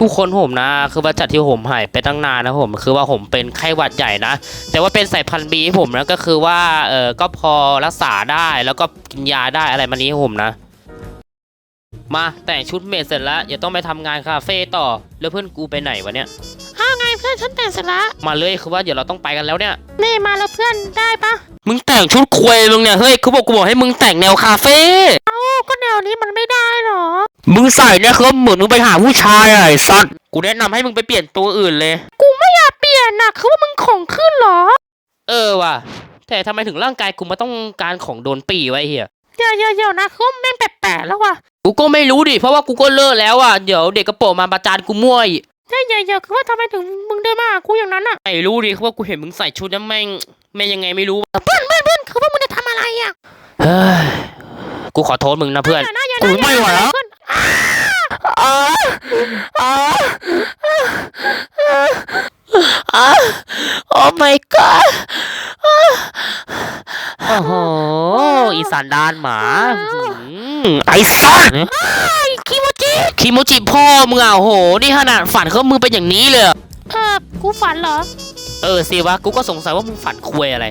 กูคนผมนะ คือว่าจัดที่ผมหายไปตั้งนานนะผมคือว่าผมเป็นไข้หวัดใหญ่นะ แต่ว่าเป็นสายพันธุ์บีผมนะก็คือว่าเออก็พอรักษาได้แล้วก็กินยาได้อะไรมานี้ให้ผมนะ มาแต่งชุดเมดเสร็จแล้วอย่าต้องไปทำงานคาเฟ่ต่อแล้วเพื่อนกูไปไหนวะเนี่ยอ้าวไงเพื่อนฉันแต่งเสร็จละมาเลยคือว่าเดี๋ยวเราต้องไปกันแล้วเนี่ยนี่มาแล้วเพื่อนได้ปะมึงแต่งชุดควยมึงเนี่ยเฮ้ยกูบอกกูบอกให้มึงแต่งแนวคาเฟ่โอ้ก็แนวนี้มันไม่ได้หรอ มึงใส่เนี่ยคือเหมือนมึงไปหาผู้ชายอะไอ้สัตว์กูแนะนำให้มึงไปเปลี่ยนตัวอื่นเลย กูไม่อยากเปลี่ยนนะคือว่ามึงของขึ้นเหรอ เออว่ะ แต่ทำไมถึงร่างกายกูมาต้องการของโดนปีไว้เฮียเดี๋ยวเดี๋ยวเดี๋ยวนะคือว่าแม่งแปลกๆแล้วว่ะกูก็ไม่รู้ดิ เพราะว่ากูก็เลิกแล้วอะ เดี๋ยวเด็กกระโปรงมาประจานกูมั่วอีกเดี๋ยวเดี๋ยวเดี๋ยวคือว่าทำไมถึงมึงเดินมาหากูอย่างนั้นอะไม่รู้ดิเพราะว่ากูเห็นมึงใส่ชุดนั้นแม่งแม่งยังไงไม่รู้ เพื่อนเพื่อนเพื่อนคือว่ามึงจะทำอะไรอะเฮ้ยกูขอโทษมึงนะเพื่อนย่านะอย่ากูนะไม่ไหวแล้วเพื่อน โอ้ my god โอ้โห อีสานดานหมาหืมไอ้สัสคิโมจิ คิโมจิพ่อมึงอะโอ้โหนี่ขนาดฝันเขามึงเป็นอย่างนี้เลยอะเออ กูฝันเหรอ เออสิวะ กูก็สงสัยว่ามึงฝันควยอะไร